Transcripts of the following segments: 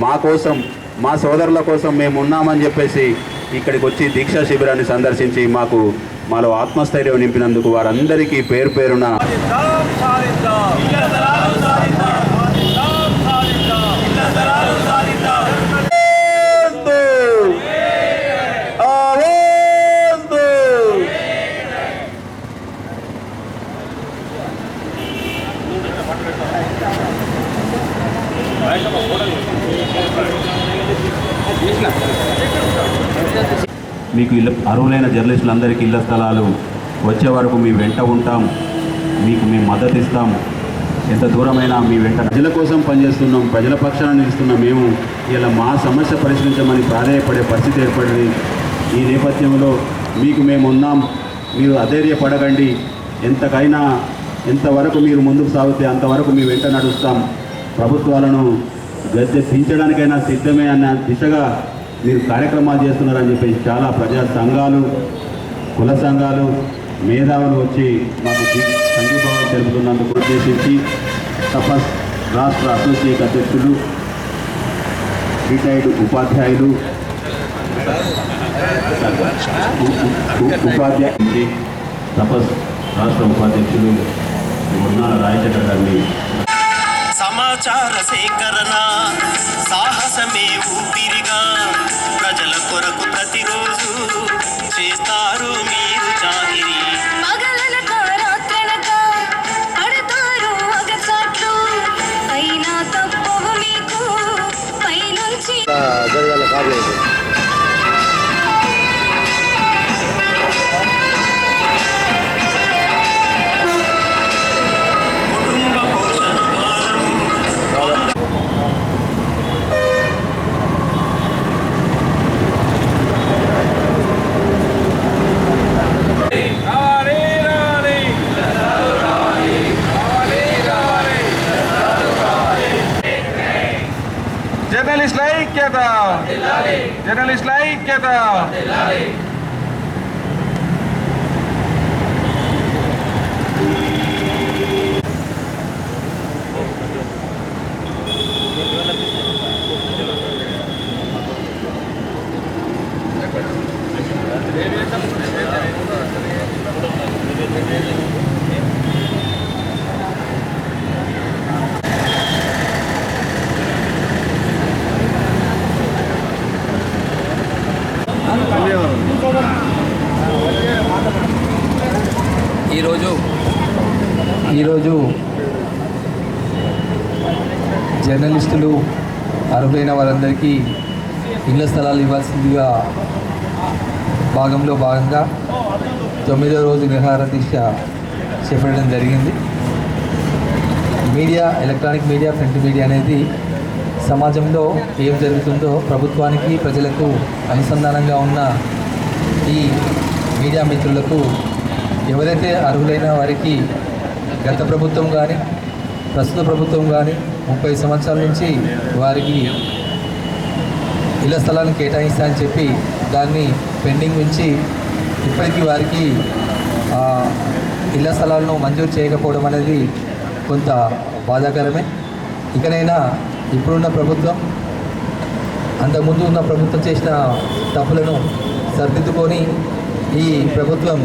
మా కోసం మా సోదరుల కోసం మేము ఉన్నామని చెప్పేసి ఇక్కడికి వచ్చి దీక్షా శిబిరాన్ని సందర్శించి మాకు మాలో ఆత్మస్థైర్యం నింపినందుకు వారందరికీ పేరు పేరున మీకు ఇళ్ళ అర్హులైన జర్నలిస్టులందరికీ ఇళ్ళ స్థలాలు. వచ్చే వరకు మీ వెంట ఉంటాం. మీకు మేము మద్దతు ఇస్తాం. ఎంత దూరమైనా మీ వెంట ప్రజల కోసం పనిచేస్తున్నాం. ప్రజల పక్షాన నిలుస్తున్న మేము. ఇలా మా సమస్య పరిష్కరించమని ప్రాధాయపడే పరిస్థితి ఏర్పడింది. ఈ నేపథ్యంలో మీకు మేము ఉన్నాం. మీరు అధైర్యపడకండి. ఎంతకైనా ఎంతవరకు మీరు ముందుకు సాగితే అంతవరకు మీ వెంట నడుస్తాం. ప్రభుత్వాలను గద్దె దించడానికైనా సిద్ధమే అన్న దిశగా మీరు కార్యక్రమాలు చేస్తున్నారని చెప్పేసి చాలా ప్రజా సంఘాలు కుల సంఘాలు మేధావులు వచ్చి మాకు సంఘీభావం తెలుపుతున్నందుకు ఉద్దేశించి తపస్ రాష్ట్ర అసోసియేట్ అధ్యక్షులు రిటైర్డ్ ఉపాధ్యాయులు ఉపాధ్యాయులు తపస్ రాష్ట్ర ఉపాధ్యక్షులు ఉన్నాల రాయచంద్ర గారిని సమాచార సేకరణ సాహసమే ఊపిరిగా ప్రజల కొరకు ప్రతిరోజు చేస్తారు ఐక్యత జర్నలిస్టుల ఐక్యత ఈరోజు ఈరోజు జర్నలిస్టులు అర్హులైన వారందరికీ ఇళ్ళ స్థలాలు ఇవ్వాల్సిందిగా భాగంలో భాగంగా తొమ్మిదో రోజు నిహార దీక్ష చేపట్టడం జరిగింది. Media electronic media print media అనేది సమాజంలో ఏం జరుగుతుందో ప్రభుత్వానికి ప్రజలకు అనుసంధానంగా ఉన్న ఈ మీడియా మిత్రులకు ఎవరైతే అర్హులైన వారికి గత ప్రభుత్వం కానీ ప్రస్తుత ప్రభుత్వం కానీ ముప్పై సంవత్సరాల నుంచి వారికి ఇళ్ళ స్థలాన్ని కేటాయిస్తా అని చెప్పి దాన్ని పెండింగ్ ఉంచి ఇప్పటికీ వారికి ఇళ్ళ స్థలాలను మంజూరు చేయకపోవడం అనేది కొంత బాధాకరమే. ఇకనైనా ఇప్పుడున్న ప్రభుత్వం అంతకుముందు ఉన్న ప్రభుత్వం చేసిన తప్పులను సరిదిద్దుకొని ఈ ప్రభుత్వం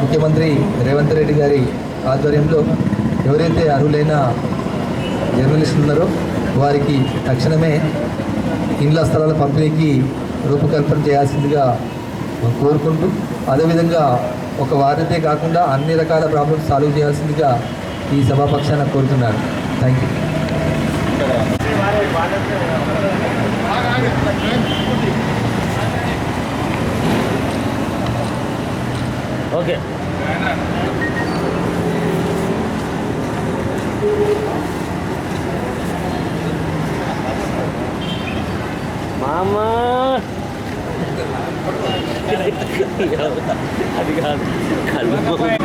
ముఖ్యమంత్రి రేవంత్ రెడ్డి గారి ఆధ్వర్యంలో ఎవరైతే అర్హులైన జర్నలిస్టులు ఉన్నారో వారికి తక్షణమే ఇండ్ల స్థలాల పంపిణీకి రూపకల్పన చేయాల్సిందిగా కోరుకుంటూ అదేవిధంగా ఒక వారితే కాకుండా అన్ని రకాల ప్రాబ్లమ్స్ సాల్వ్ చేయాల్సిందిగా ఈ సభాపక్షాన కోరుతున్నాను. Thank you ఓకే మామా అది కాదు కళ్ళు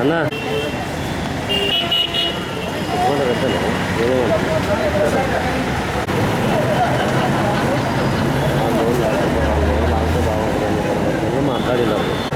అన్నా పెట్టాను ఏమేమి మాట్లాడినారు